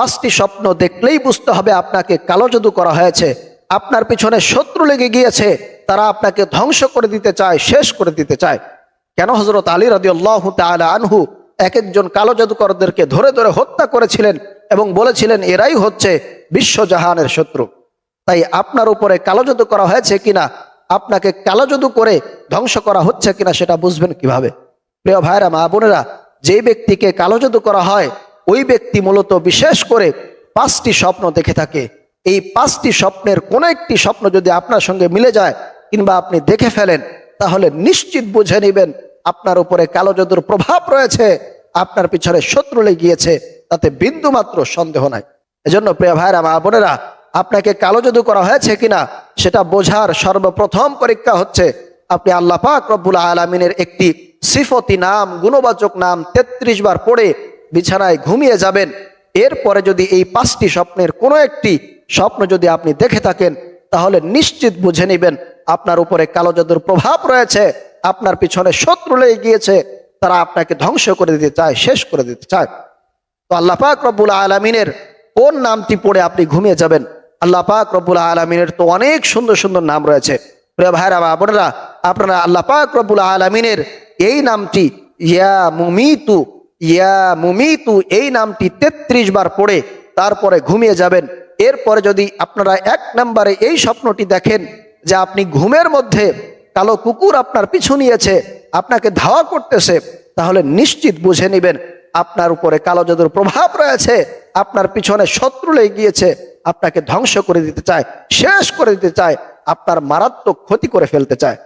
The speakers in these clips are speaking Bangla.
পাঁচটি স্বপ্ন দেখলেই বুঝতে হবে আপনাকে কালো জাদু করা হয়েছে। আপনার পিছনে শত্রু লেগে গিয়েছে, তারা আপনাকে ধ্বংস করে দিতে চায়, শেষ করে দিতে চায়। কেন হজরত আলী রাদিউল্লাহ তাআলা আনহু এক একজন কালো জাদুকরদেরকে ধরে ধরে হত্যা করেছিলেন এবং বলেছিলেন, এরাই হচ্ছে বিশ্বজাহানের শত্রু। তাই আপনার উপরে কালো জাদু করা হয়েছে কিনা, আপনাকে কালো জাদু করে ধ্বংস করা হচ্ছে কিনা, সেটা বুঝবেন কীভাবে? প্রিয় ভাইরা, মা বোনেরা যে ব্যক্তিকে কালো জাদু করা হয় ওই ব্যক্তি মূলত বিশেষ করে পাঁচটি স্বপ্ন দেখে থাকে। এই পাঁচটি স্বপ্নের কোনো একটি স্বপ্ন যদি আপনার সঙ্গে মিলে যায় কিংবা আপনি দেখে ফেলেন, তাহলে নিশ্চিত বুঝে নেবেন আপনার উপরে কালো জাদুর প্রভাব রয়েছে, আপনার পিছনে শত্রু লেগে গিয়েছে, তাতে বিন্দু মাত্র সন্দেহ নাই। এজন্য প্রিয় ভাইরা মা বোনেরা, আপনাকে কালো জাদু করা হয়েছে কিনা, সেটা বোঝার সর্বপ্রথম পরীক্ষা হচ্ছে আপনি আল্লাহ পাক রব্বুল আলমিনের একটি সিফতি নাম, গুণবাচক নাম ৩৩ বার পড়ে বিছানায় ঘুমিয়ে যাবেন। এরপরে যদি এই পাঁচটি স্বপ্নের কোনো একটি স্বপ্ন যদি আপনি দেখে থাকেন, তাহলে নিশ্চিত বুঝে নেবেন আপনার উপরে কালো জাদুর প্রভাব রয়েছে, আপনার পিছনে শত্রু লেগে গিয়েছে, তারা আপনাকে ধ্বংস করে দিতে চায়, শেষ করে দিতে চায়। তো আল্লাহ পাক রব্বুল আলমিনের কোন নামটি পড়ে আপনি ঘুমিয়ে যাবেন? আল্লাহ পাক রব্বুল আলমিনের তো অনেক সুন্দর সুন্দর নাম রয়েছে। প্রিয় ভাইরা বা বোনেরা, আপনারা আল্লাহ পাক রব্বুল আলমিনের এই নামটি, ইয়া মুমিতু ইয়া মুমিতু, এই নামটি ৩৩ বার পড়ে তারপরে ঘুমিয়ে যাবেন। এরপরে যদি আপনারা এক নম্বরে এই স্বপ্নটি দেখেন যে আপনি ঘুমের মধ্যে কালো কুকুর আপনার পিছু নিয়েছে, আপনাকে ধাওয়া করতেছে, তাহলে নিশ্চিত বুঝে নেবেন আপনার উপরে কালো জাদুর প্রভাব রয়েছে, আপনার পিছনে শত্রু লেগে গিয়েছে, আপনাকে ধ্বংস করে দিতে চায়, শেষ করে দিতে চায়, আপনার মারাত্মক ক্ষতি করে ফেলতে চায়।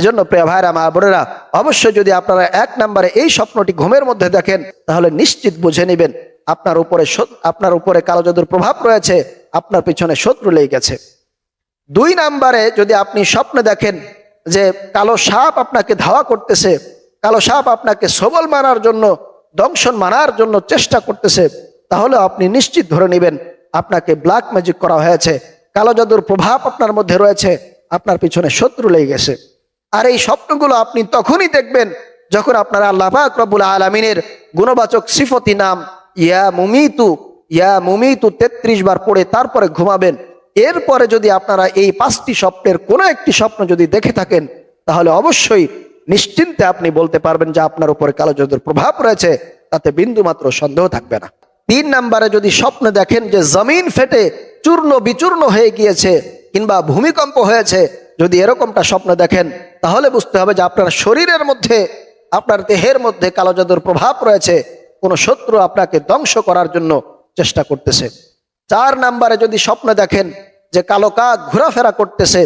এজন্য প্রিয় ভাইরা, মা বোনেরা, অবশ্যই যদি আপনারা এক নম্বরে এই স্বপ্নটি ঘুমের মধ্যে দেখেন, তাহলে নিশ্চিত বুঝে নেবেন আপনার উপরে আপনার উপরে কালো জাদুর প্রভাব রয়েছে, আপনার পিছনে শত্রু লেগে গেছে। দুই নাম্বারে যদি আপনি স্বপ্ন দেখেন যে কালো সাপ আপনাকে ধাওয়া করতেছে, কালো সাপ আপনাকে সবল মারার জন্য, দংশন মানার জন্য চেষ্টা করতেছে, তাহলে আপনি নিশ্চিত ধরে নেবেন আপনাকে ব্ল্যাক ম্যাজিক করা হয়েছে। কালো জাদুর প্রভাব আপনার মধ্যে রয়েছে, আপনার পিছনে শত্রু লেগে গেছে। আর এই স্বপ্নগুলো আপনি তখনই দেখবেন যখন আপনারা আল্লাহ পাক রব্বুল আলমিনের গুণবাচক সিফতি নাম, ইয়া মুমিতু ইয়া মুমিতু তেত্রিশ বার পড়ে তারপরে ঘুমাবেন। এরপরে যদি আপনারা এই পাঁচটি স্বপ্নের কোনো একটি স্বপ্ন যদি দেখে থাকেন, তাহলে অবশ্যই নিশ্চিন্তে আপনি বলতে পারবেন যে আপনার উপরে কালো জাদুর প্রভাব রয়েছে, তাতে বিন্দু মাত্র সন্দেহ থাকবে না। তিন নাম্বারে যদি স্বপ্ন দেখেন যে জমিন ফেটে চূর্ণ বিচূর্ণ হয়ে গিয়েছে কিংবা ভূমিকম্প হয়েছে, যদি এরকমটা স্বপ্ন দেখেন তাহলে বুঝতে হবে যে আপনার শরীরের মধ্যে, আপনার দেহের মধ্যে কালো জাদুর প্রভাব রয়েছে। কোনো শত্রু আপনাকে ধ্বংস করার জন্য চেষ্টা করতেছে। চার নাম্বারে যদি স্বপ্ন দেখেন যে কালো কাক ঘোরাফেরা করতেছে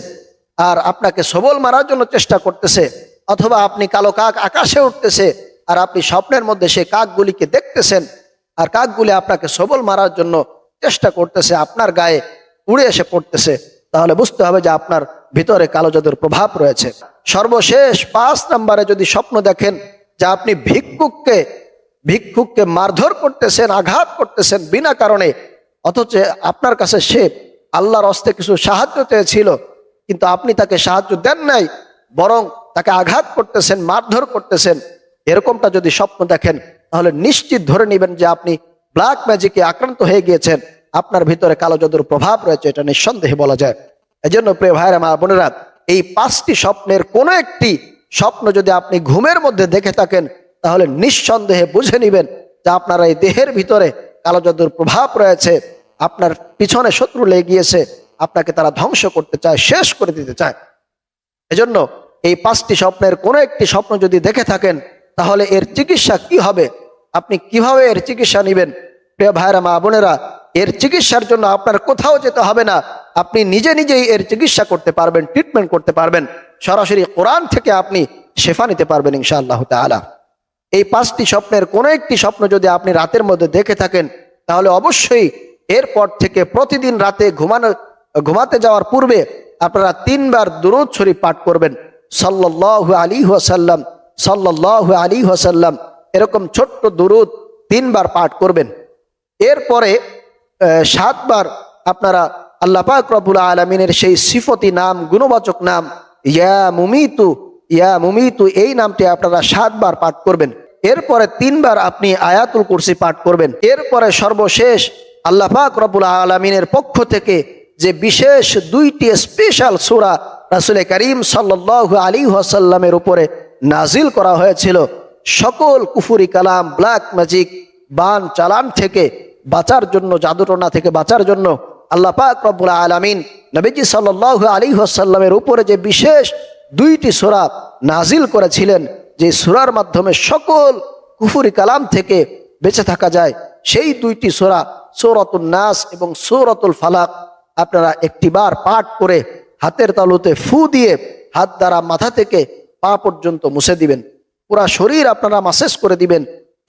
আর আপনাকে সবল মারার জন্য চেষ্টা করতেছে, অথবা আপনি কালো কাক আকাশে উঠতেছে আর আপনি স্বপ্নের মধ্যে সেই কাকগুলিকে দেখতেছেন আর কাকগুলি আপনাকে সবল মারার জন্য চেষ্টা করতেছে, আপনার গায়ে উড়ে এসে পড়তেছে। তাহলে বুঝতে হবে যে আপনার ভিতরে কালো জাদুর প্রভাব রয়েছে। সর্বশেষ পাঁচ নম্বরে যদি স্বপ্ন দেখেন যে আপনি ভিক্ষুককে ভিক্ষুককে মারধর করতেছেন, আঘাত করতেছেন বিনা কারণে, অথচ আপনার কাছে সে আল্লাহর অস্তে কিছু সাহায্য চেয়েছিল, কিন্তু আপনি তাকে সাহায্য দেন নাই, বরং তাকে আঘাত করতেছেন, মারধর করতেছেন, এরকমটা যদি স্বপ্ন দেখেন, তাহলে নিশ্চিত ধরে নেবেন যে আপনি ব্ল্যাক ম্যাজিকে আক্রান্ত হয়ে গিয়েছেন। আপনার ভিতরে কালো জাদুর প্রভাব রয়েছে, এটা নিঃসন্দেহে বলা যায়। এজন্য প্রিয় ভাইরা মা বোনেরা, এই পাঁচটি স্বপ্নের কোনো একটি স্বপ্ন যদি আপনি ঘুমের মধ্যে দেখে থাকেন, তাহলে নিঃসন্দেহে বুঝে নেবেন যে আপনার এই দেহের ভিতরে কালো জাদুর প্রভাব রয়েছে, আপনার পিছনে শত্রু লেগে গিয়েছে, আপনাকে তারা ধ্বংস করতে চায়, শেষ করে দিতে চায়। এজন্য এই পাঁচটি স্বপ্নের কোনো একটি স্বপ্ন যদি দেখে থাকেন, তাহলে এর চিকিৎসা কি হবে? আপনি কীভাবে এর চিকিৎসা নেবেন? প্রিয় ভাইরা মা বোনেরা এর চিকিৎসার জন্য আপনার কোথাও যেতে হবে না। আপনি নিজে নিজেই এর চিকিৎসা করতে পারবেন ট্রিটমেন্ট করতে পারবেন। সরাসরি কোরআন থেকে আপনি শেফা নিতে পারবেন ইনশাআল্লাহ তাআলা। এই পাঁচটি স্বপ্নের কোনো একটি স্বপ্ন যদি আপনি রাতের মধ্যে দেখে থাকেন, তাহলে অবশ্যই এরপর থেকে প্রতিদিন রাতে ঘুমানো, ঘুমাতে যাওয়ার পূর্বে আপনারা তিনবার দুরুদ শরীফ পাঠ করবেন। সাল্লাল্লাহু আলী ওয়াসাল্লাম, সাল্লাল্লাহু আলী ওয়াসাল্লাম এরকম ছোট্ট দুরুদ তিনবার পাঠ করবেন। এরপরে সাতবার আপনারা আল্লাহ পাক রব্বুল আলমিনের সেই সিফতি নাম, গুণবাচক নাম, ইয়া মুমিতু ইয়া মুমিতু, এই নামটি আপনারা সাতবার পাঠ করবেন। এরপরে তিনবার আপনি আয়াতুল কুরসি পাঠ করবেন। এরপরে সর্বশেষ আল্লাহ পাক রব্বুল আলমিনের পক্ষ থেকে যে বিশেষ দুইটি স্পেশাল সূরা রাসুল করিম সাল্লাহ আলী ওয়াসাল্লামের উপরে নাজিল করা হয়েছিল, সকল কুফুরি কালাম ব্ল্যাক ম্যাজিক বান চালান থেকে বাঁচার জন্য, জাদুটনা থেকে বাঁচার জন্য আল্লাহ পাক রব্বুল আলমিন নবীজি সাল্লাহ আলী ওয়াসাল্লামের উপরে যে বিশেষ দুইটি সূরা নাজিল করেছিলেন, যে সূরার মাধ্যমে সকল কুফুরি কালাম থেকে বেঁচে থাকা যায়, সেই দুইটি সোরা সৌরতুল নাস এবং সৌরতুল ফালাক আপনারা একটিবার পাঠ করে হাতের তালুতে ফু দিয়ে হাত দ্বারা মাথা থেকে পা পর্যন্ত মুছে দিবেন। পুরা শরীর আপনারা মাসেজ করে দিবেন,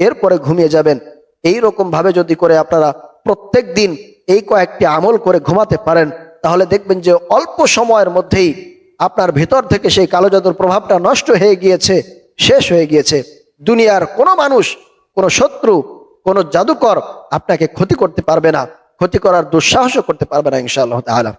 এরপরে ঘুমিয়ে যাবেন। এই ভাবে যদি করে আপনারা প্রত্যেক দিন এই কয়েকটি আমল করে ঘুমাতে পারেন, তাহলে দেখবেন যে অল্প সময়ের মধ্যেই আপনার ভেতর থেকে সেই কালো জাদুর প্রভাবটা নষ্ট হয়ে গিয়েছে, শেষ হয়ে গিয়েছে। দুনিয়ার কোনো মানুষ, কোনো শত্রু, কোনো জাদুকর আপনাকে ক্ষতি করতে পারবে না। ক্ষতি করার দুঃসাহসও করতে পারবে না, ইনশাআল্লাহ তাআলা।